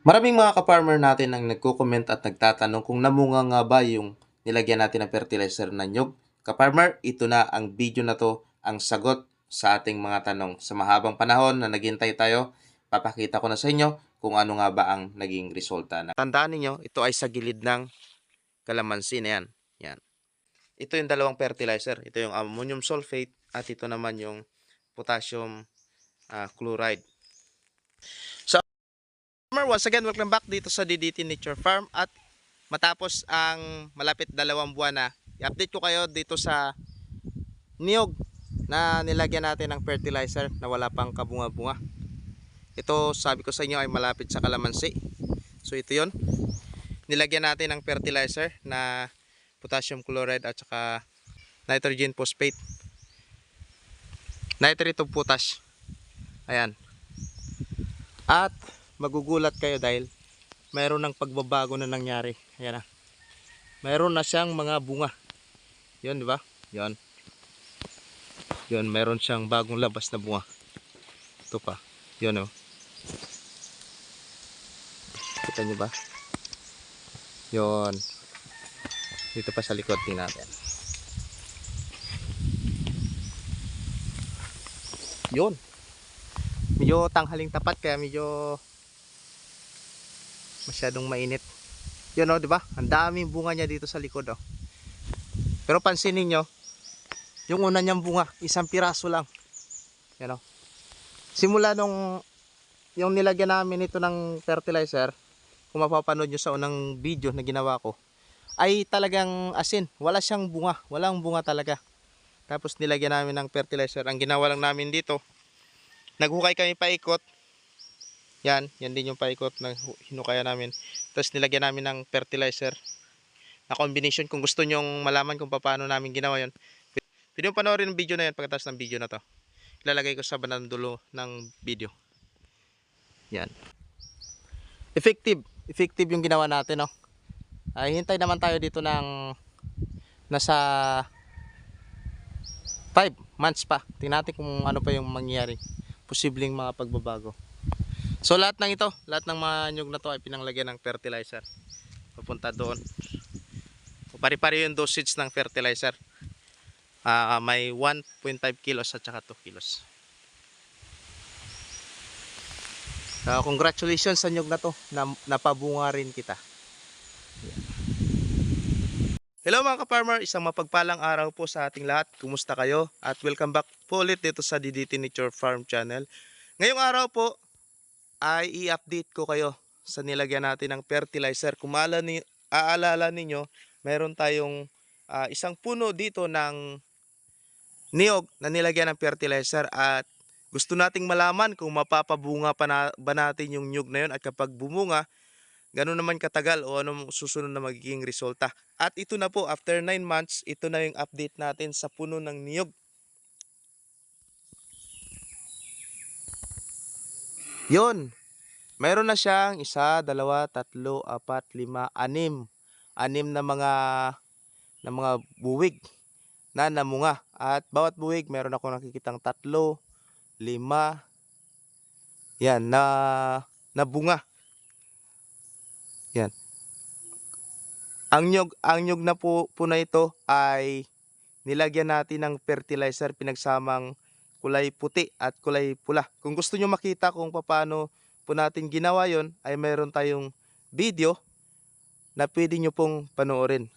Maraming mga ka-farmer natin ang nagko-comment at nagtatanong kung namunga nga ba yung nilagyan natin ng fertilizer na nyug. Ka-farmer, ito na ang video na to ang sagot sa ating mga tanong. Sa mahabang panahon na naghintay tayo, papakita ko na sa inyo kung ano nga ba ang naging resulta. Na. Tandaan ninyo, ito ay sa gilid ng kalamansi na yan. yan. Ito yung dalawang fertilizer. Ito yung ammonium sulfate at ito naman yung potassium ah, chloride. Farmer, once again, welcome back dito sa DDT Nature Farm at matapos ang malapit dalawang buwan na, i-update ko kayo dito sa niyog na nilagyan natin ng fertilizer na wala pang kabunga-bunga. Ito, sabi ko sa inyo, ay malapit sa kalamansi. So, ito yon Nilagyan natin ng fertilizer na potassium chloride at saka nitrogen phosphate. Nitrate of potash. Ayan. At magugulat kayo dahil mayroon ng pagbabago na nangyari. Ayan na. Mayroon na siyang mga bunga. Yun, di ba? Yun. Yun, mayroon siyang bagong labas na bunga. Ito pa. Yun, oh. Kita nyo ba? Yun. Dito pa sa likod din natin. Yun. Medyo tanghaling tapat kaya medyo masyadong mainit. Yun oh, di ba? Ang daming bunga niya dito sa likod oh. Pero pansinin niyo, yung una niyang bunga, isang piraso lang. Yan oh. Simula nung yung nilagyan namin ito ng fertilizer, kung mapapanood nyo sa unang video na ginawa ko, ay talagang asin. Wala siyang bunga. Walang bunga talaga. Tapos nilagyan namin ng fertilizer. Ang ginawa lang namin dito, naghukay kami paikot. Yan, yan din yung paikot na hinukaya namin. Tapos nilagyan namin ng fertilizer na combination. Kung gusto nyong malaman kung paano namin ginawa yon pwede mo panoorin ang video na yan pagkatapos ng video na to. Ilalagay ko sa bandang dulo ng video. Yan. Effective. Effective yung ginawa natin, no? Ay, hintay naman tayo dito ng nasa 5 months pa. Tingnan natin kung ano pa yung mangyayari. Posibleng mga pagbabago. So lahat ng ito, lahat ng mga nyug na to ay pinanglagyan ng fertilizer. Papunta doon. Pari-pari yung dosage ng fertilizer. Ah, may 1.5 kilos at saka 2 kilos. Ah, congratulations sa nyug na to. Na, napabunga rin kita. Hello mga ka-farmer, isang mapagpalang araw po sa ating lahat. Kumusta kayo? At welcome back po ulit dito sa DDT Nature Farm Channel. Ngayong araw po ay i-update ko kayo sa nilagyan natin ng fertilizer. Kung ni, aalala ninyo, meron tayong ah, isang puno dito ng niyog na nilagyan ng fertilizer at gusto nating malaman kung mapapabunga pa na, ba natin yung niyog na yun at kapag bumunga, gano'n naman katagal o anong susunod na magiging resulta. At ito na po, after 9 months, ito na yung update natin sa puno ng niyog. Yon. Meron na siyang isa, dalawa, tatlo, apat, lima, anim. Anim na mga na mga buwig na namunga. At bawat buwig, meron ako nakikitang tatlo, lima, yan, na, na bunga. Yan. Ang nyog, ang nyog na po, po na ito ay nilagyan natin ng fertilizer pinagsamang kulay puti at kulay pula. Kung gusto nyo makita kung paano po natin ginawa yon ay meron tayong video na pwede nyo pong panoorin.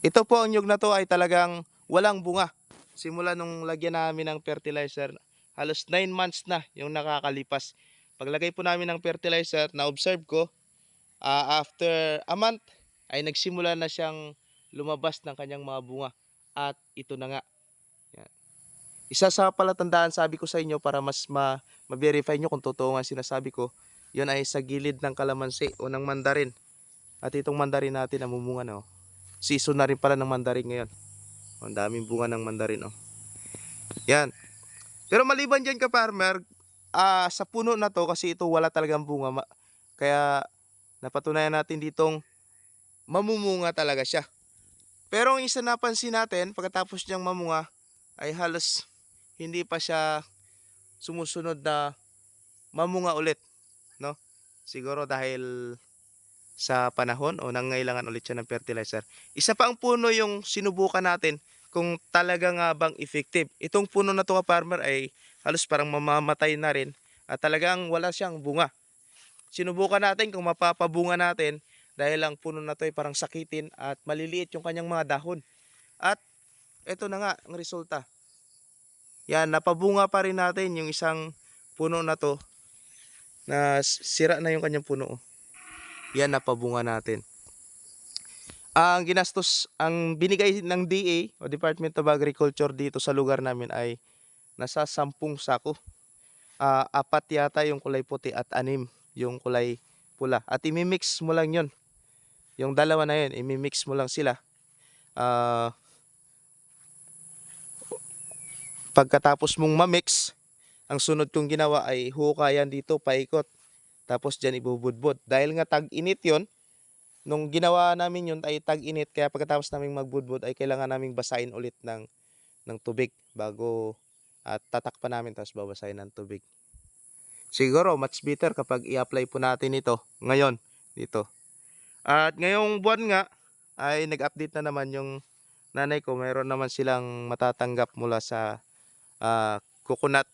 Ito po ang nyog na to ay talagang walang bunga. Simula nung lagyan namin ng fertilizer, halos 9 months na yung nakakalipas. Paglagay po namin ng fertilizer, na-observe ko, ah, after a month, ay nagsimula na siyang lumabas ng kanyang mga bunga. At ito na nga. Isa sa palatandaan sabi ko sa inyo para mas ma- ma-verify nyo kung totoo nga sinasabi ko, yun ay sa gilid ng kalamansi o ng mandarin. At itong mandarin natin namumunga na. Oh. Season na rin pala ng mandarin ngayon. Ang daming bunga ng mandarin. Oh. Yan. Pero maliban dyan ka farmer, ah, sa puno na to kasi ito wala talagang bunga. ma- Kaya napatunayan natin ditong mamumunga talaga siya. Pero ang isa napansin natin, pagkatapos niyang mamunga, ay halos hindi pa siya sumusunod na mamunga ulit. No? Siguro dahil sa panahon o nangailangan ulit siya ng fertilizer. Isa pa ang puno yung sinubukan natin kung talaga nga bang effective. Itong puno na to ka farmer ay halos parang mamamatay na rin at talagang wala siyang bunga. Sinubukan natin kung mapapabunga natin dahil ang puno na to ay parang sakitin at maliliit yung kanyang mga dahon. At ito na nga ang resulta. Yan, napabunga pa rin natin yung isang puno na to na sira na yung kanyang puno. oh. Yan, napabunga natin. Ang ginastos, ang binigay ng DA o Department of Agriculture dito sa lugar namin ay nasa sampung sako. Ah, apat yata yung kulay puti at anim yung kulay pula. At imimix mo lang yon Yung dalawa na yun, imimix mo lang sila. Ah, pagkatapos mong mamix, ang sunod kong ginawa ay hukayan dito, paikot. Tapos dyan ibubudbud. Dahil nga tag-init yon nung ginawa namin yun ay tag-init, kaya pagkatapos naming magbudbud ay kailangan naming basahin ulit ng, ng tubig bago at tatakpan namin tapos babasahin ng tubig. Siguro much better kapag i-apply po natin ito ngayon dito. At ngayong buwan nga ay nag-update na naman yung nanay ko. Mayroon naman silang matatanggap mula sa ah, Coconut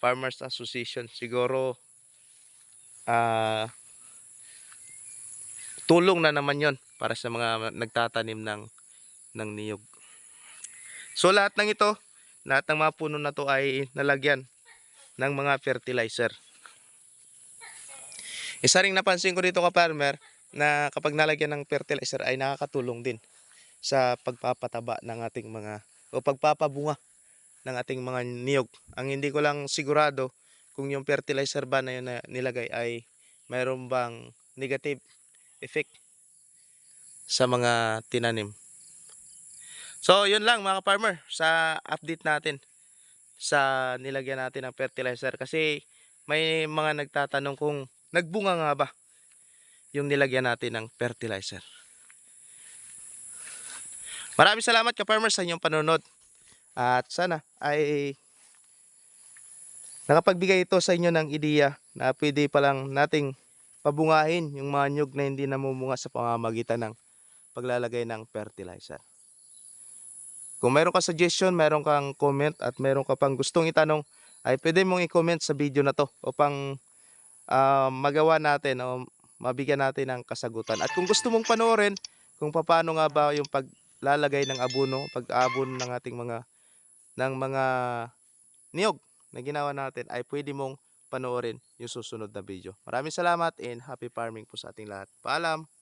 Farmers Association. Siguro ah tulong na naman yon para sa mga nagtatanim ng ng niyog. So lahat ng ito, lahat ng mga puno na to ay nalagyan ng mga fertilizer. Isa ring napansin ko dito ka farmer na kapag nalagyan ng fertilizer ay nakakatulong din sa pagpapataba ng ating mga o pagpapabunga ng ating mga niyog. Ang hindi ko lang sigurado kung yung fertilizer ba na yun na nilagay ay mayroon bang negative effect sa mga tinanim. So, yun lang mga farmer sa update natin sa nilagyan natin ng fertilizer kasi may mga nagtatanong kung nagbunga nga ba yung nilagyan natin ng fertilizer. Maraming salamat ka farmer sa inyong panonood at sana ay nakapagbigay ito sa inyo ng ideya na pwede palang nating pabungahin yung mga nyug na hindi namumunga sa pamamagitan ng paglalagay ng fertilizer. Kung mayroon ka suggestion, mayroon kang comment at mayroon ka pang gustong itanong, ay pwede mong i-comment sa video na to upang ah, magawa natin o mabigyan natin ng kasagutan. At kung gusto mong panoorin kung paano nga ba yung paglalagay ng abono, pag-aabono ng ating mga ng mga niyog na ginawa natin ay pwede mong panoorin yung susunod na video. Maraming salamat and happy farming po sa ating lahat. Paalam!